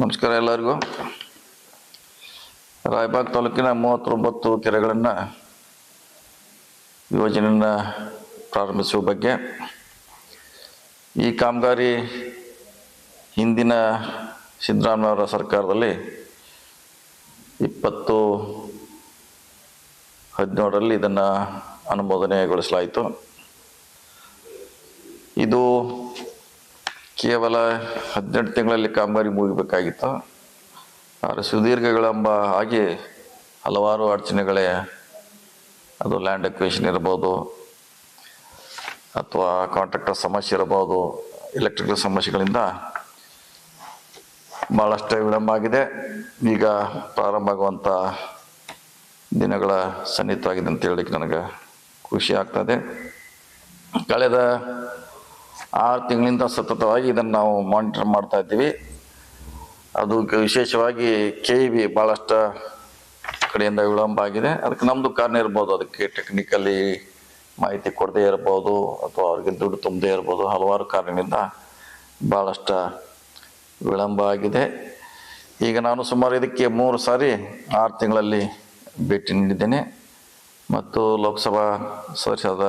ನಮಸ್ಕಾರ ಎಲ್ಲರಿಗೂ. ರಾಯಬಾಗ್ ತಾಲೂಕಿನ ಮೂವತ್ತೊಂಬತ್ತು ಕೆರೆಗಳನ್ನು ಯೋಜನೆಯನ್ನು ಪ್ರಾರಂಭಿಸುವ ಬಗ್ಗೆ ಈ ಕಾಮಗಾರಿ ಹಿಂದಿನ ಸಿದ್ದರಾಮಯ್ಯವರ ಸರ್ಕಾರದಲ್ಲಿ ಇಪ್ಪತ್ತು ಹದಿನೇಳರಲ್ಲಿ ಇದನ್ನು ಅನುಮೋದನೆಗೊಳಿಸಲಾಯಿತು. ಇದು ಕೇವಲ ಹದಿನೆಂಟು ತಿಂಗಳಲ್ಲಿ ಕಾಮಗಾರಿ ಮುಗಿಬೇಕಾಗಿತ್ತು. ಆದರೆ ಸುದೀರ್ಘಗಳೆಂಬ ಹಾಗೆ ಹಲವಾರು ಅಡಚಣೆಗಳೇ ಅದು ಲ್ಯಾಂಡ್ ಎಕ್ವೇಷನ್ ಇರ್ಬೋದು, ಅಥವಾ ಕಾಂಟ್ರಾಕ್ಟರ್ ಸಮಸ್ಯೆ ಇರ್ಬೋದು ಎಲೆಕ್ಟ್ರಿಕಲ್ ಸಮಸ್ಯೆಗಳಿಂದ ಭಾಳಷ್ಟು ವಿಳಂಬ ಆಗಿದೆ. ಈಗ ಪ್ರಾರಂಭ ಆಗುವಂಥ ದಿನಗಳ ಸನ್ನಿಹಿತವಾಗಿದೆ ಅಂತ ಹೇಳಲಿಕ್ಕೆ ನನಗೆ ಖುಷಿ ಆಗ್ತದೆ ಕಳೆದ ಆರು ತಿಂಗಳಿಂದ ಸತತವಾಗಿ ಇದನ್ನು ನಾವು ಮಾನಿಟರ್ ಮಾಡ್ತಾ ಇದ್ದೀವಿ. ಅದು ವಿಶೇಷವಾಗಿ ಕೆ ಇ ಬಿ ಭಾಳಷ್ಟು ಕಡೆಯಿಂದ ವಿಳಂಬ ಆಗಿದೆ. ಅದಕ್ಕೆ ನಮ್ಮದು ಕಾರಣ ಇರ್ಬೋದು. ಅದಕ್ಕೆ ಟೆಕ್ನಿಕಲಿ ಮಾಹಿತಿ ಕೊಡದೇ ಇರ್ಬೋದು ಅಥವಾ ಅವ್ರಿಗೆ ದುಡ್ಡು ತುಂಬದೇ ಇರ್ಬೋದು. ಹಲವಾರು ಕಾರಣದಿಂದ ಭಾಳಷ್ಟು ವಿಳಂಬ ಆಗಿದೆ. ಈಗ ನಾನು ಸುಮಾರು ಇದಕ್ಕೆ ಮೂರು ಸಾರಿ ಆರು ತಿಂಗಳಲ್ಲಿ ಭೇಟಿ ನೀಡಿದ್ದೇನೆ. ಮತ್ತು ಲೋಕಸಭಾ ಸದಸ್ಯರಾದ